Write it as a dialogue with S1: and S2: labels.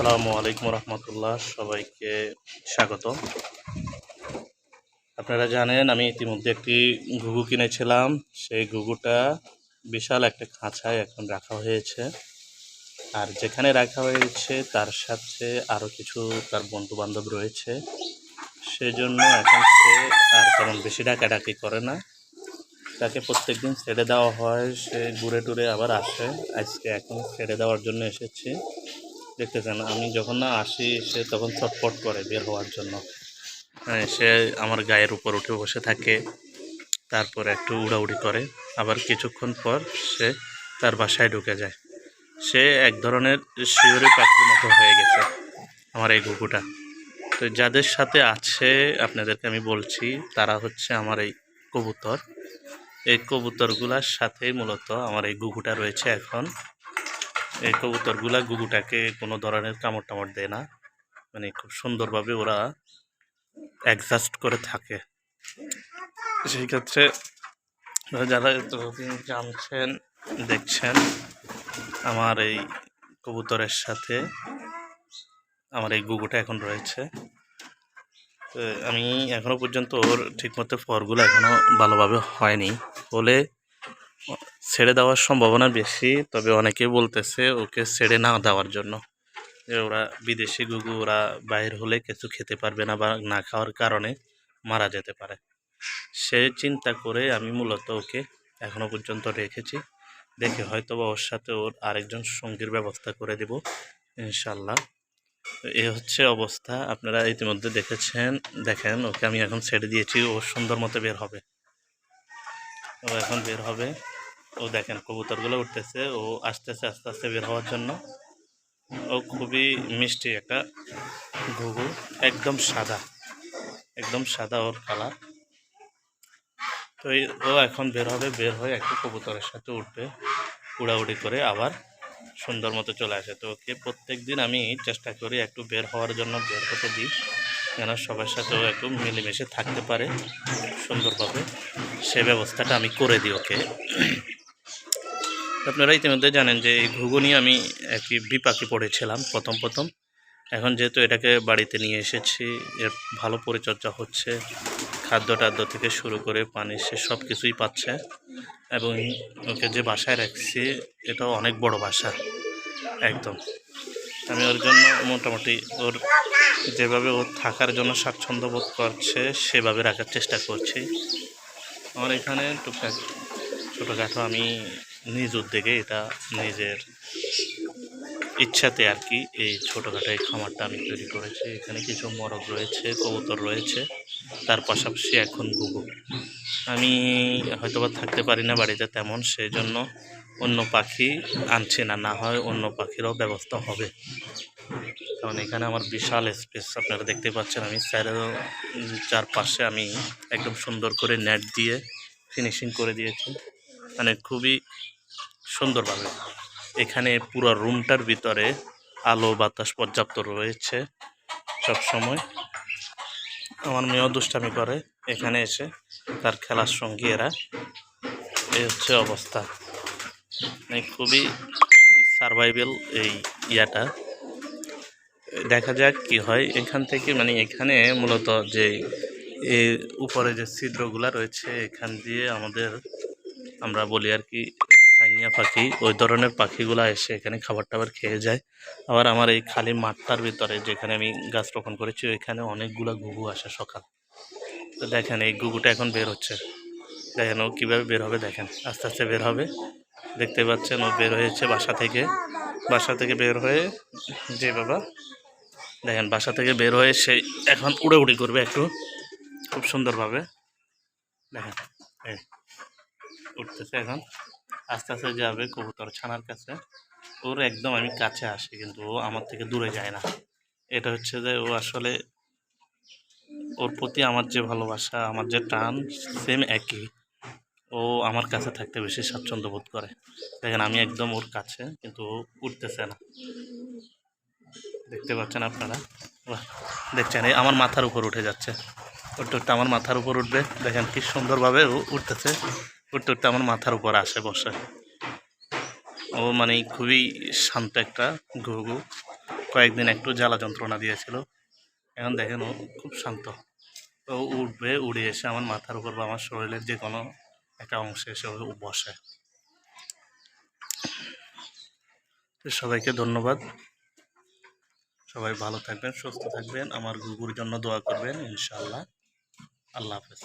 S1: আসসালামু আলাইকুম রহমতুল্লাহ, সবাইকে স্বাগত আপনারা জানেন, আমি ইতিমধ্যে একটি ঘুঘু কিনেছিলাম। সেই ঘুঘুটা বিশাল একটা খাঁচায় এখন রাখা হয়েছে। আর যেখানে রাখা হয়েছে, তার সাথে আরও কিছু তার বন্ধু বান্ধব রয়েছে। সেজন্য এখন সে আর তেমন বেশি ডাকাডাকি করে না। তাকে প্রত্যেকদিন ছেড়ে দেওয়া হয়। সে ঘুরে টুরে আবার আসে। আজকে এখন ছেড়ে দেওয়ার জন্য এসেছি। দেখতেছেন আমি যখন না আসি সে তখন ছটফট করে বের হওয়ার জন্য। হ্যাঁ, সে আমার গায়ের উপর উঠে বসে থাকে তারপর একটু উড়াউড়ি করে। আবার কিছুক্ষণ পর সে তার বাসায় ঢুকে যায়। সে এক ধরনের শিউরি পাখির মতো হয়ে গেছে আমার এই ঘুঘুটা। তো যাদের সাথে আছে আপনাদেরকে আমি বলছি তারা হচ্ছে আমার এই কবুতর। এই কবুতরগুলার সাথেই মূলত আমার এই ঘুঘুটা রয়েছে এখন। এই কবুতরগুলা গুগুটাকে কোনো ধরনের কামড় টামড় দেয় না। মানে খুব সুন্দরভাবে ওরা অ্যাডজাস্ট করে থাকে। সেই ক্ষেত্রে যারা জানছেন, দেখছেন, আমার এই কবুতরের সাথে আমার এই গুগুটা এখন রয়েছে। তো আমি এখনও পর্যন্ত ওর ঠিকমতো ফরগুলো এখনও ভালোভাবে হয়নি। বলে ছেড়ে দেওয়ার সম্ভাবনা বেশি, তবে অনেকে বলতেছে ওকে ছেড়ে না দেওয়ার জন্য। যে ওরা বিদেশি গুগু, ওরা বাইর হলে কিছু খেতে পারবে না বা না খাওয়ার কারণে মারা যেতে পারে। সে চিন্তা করে আমি মূলত ওকে এখনও পর্যন্ত রেখেছি। দেখে হয়তো বা ওর সাথে ওর আরেকজন সঙ্গীর ব্যবস্থা করে দেব ইনশাল্লাহ এ হচ্ছে অবস্থা। আপনারা ইতিমধ্যে দেখেছেন, দেখেন ওকে আমি এখন ছেড়ে দিয়েছি, ও সুন্দর মতো বের হবে। ও এখন বের হবে। ও দেখেন, কবুতরগুলো উঠতেছে। ও আসতেছে আস্তে আস্তে বের হওয়ার জন্য। ও খুবই মিষ্টি একটা ঘুঘু, একদম সাদা একদম সাদা ওর কালার তো ও এখন বের হবে, বের হয়ে একটু কবুতরের সাথে উঠবে, উড়াউড়ি করে আবার সুন্দর মতো চলে আসে। তো ওকে প্রত্যেক দিন আমি চেষ্টা করি একটু বের হওয়ার জন্য, বের হতে দিই। যেন সবার সাথেও একটু মিলেমিশে থাকতে পারে সুন্দরভাবে, সে ব্যবস্থাটা আমি করে দিই, ওকে? আপনারা ইতিমধ্যে জানেন যে এই ঘুঘুনি আমি একটি বিপাকে পড়েছিলাম প্রথম প্রথম। এখন যেহেতু এটাকে বাড়িতে নিয়ে এসেছি, এর ভালো পরিচর্যা হচ্ছে, খাদ্য টাদ্য থেকে শুরু করে পানি, সে সব কিছুই পাচ্ছে এবং ওকে যে বাসায় রাখছি, এটাও অনেক বড় বাসা, একদম। আমি ওর জন্য মোটামুটি ওর যেভাবে ও থাকার জন্য স্বাচ্ছন্দ্য বোধ করছে, সেভাবে রাখার চেষ্টা করছি। আমার এখানে টুকটাক ছোটোখাটো আমি নিজ উদ্যোগে এটা নিজের ইচ্ছাতে আর কি এই ছোটোখাটো এই খামারটা আমি তৈরি করেছি। এখানে কিছু মরগ রয়েছে, কবুতর রয়েছে, তার পাশাপাশি এখন গুগু আমি হয়তোবা থাকতে পারি না বাড়িতে তেমন, সেই জন্য অন্য পাখি আনছি না না হয় অন্য পাখিরও ব্যবস্থা হবে। কারণ এখানে আমার বিশাল স্পেস আপনারা দেখতে পাচ্ছেন আমি চারো চারপাশে আমি একদম সুন্দর করে নেট দিয়ে ফিনিশিং করে দিয়েছি। মানে খুবই সুন্দরভাবে। এখানে পুরো রুমটার ভিতরে আলো বাতাস পর্যাপ্ত রয়েছে সব সময় আমার মেয়েও দুষ্টামি করে এখানে এসে, তার খেলার সঙ্গী এরা। এই হচ্ছে অবস্থা। মানে খুবই সারভাইভেল এই ইয়াটা। দেখা যাক কি হয়। এখান থেকে মানে এখানে মূলত যে উপরে যে ছিদ্রগুলা রয়েছে, এখান দিয়ে আমাদের আমরা বলি আর কি সাইনিয়া পাখি, ওই ধরনের পাখিগুলো এসে এখানে খাবার টাবার খেয়ে যায়। আবার আমার এই খালি মাঠটার ভিতরে যেখানে আমি গাছ রোপণ করেছি, ওইখানে অনেকগুলো ঘুঘু আসে সকাল। তো দেখেন, এই ঘুঘুটা এখন বের হচ্ছে। দেখেন ও কীভাবে বের হবে, দেখেন। আস্তে আস্তে বের হবে। দেখতে পাচ্ছেন, ও বের হয়েছে বাসা থেকে। বাসা থেকে বের হয়ে, যে বাবা, দেখেন, বাসা থেকে বের হয়ে সে এখন উড়ে উড়ি করবে একটু। খুব সুন্দরভাবে। দেখেন উঠতেছে এখন। আস্তে আস্তে যাবে কবুতর ছানার কাছে। ওর একদম আমি কাছে আসি, কিন্তু ও আমার থেকে দূরে যায় না। এটা হচ্ছে যে ও আসলে ওর প্রতি আমার যে ভালোবাসা, আমার যে টান সেম একই। ও আমার কাছে থাকতে বেশি স্বাচ্ছন্দ্য বোধ করে। দেখেন, আমি একদম ওর কাছে, কিন্তু উঠতেছে না। দেখতে পাচ্ছেন আপনারা? দেখছেন, এই আমার মাথার উপর উঠে যাচ্ছে। উঠতে উঠতে আমার মাথার উপর উঠবে। দেখেন, কি সুন্দরভাবে ও উঠতেছে। উঠতে উঠতে আমার মাথার উপর আসে, বসে। ও মানে খুবই শান্ত একটা ঘুঘু। কয়েকদিন একটু জ্বালা যন্ত্রণা দিয়েছিল। এখন দেখেন, ও খুব শান্ত। ও উঠবে, উড়ে এসে আমার মাথার উপর বা আমার শরীরের যে কোনো একটা অংশে এসে বসে। সবাইকে ধন্যবাদ। সবাই ভালো থাকবেন, সুস্থ থাকবেন। আমার গুগুর জন্য দোয়া করবেন ইনশাল্লাহ আল্লাহ হাফেজ।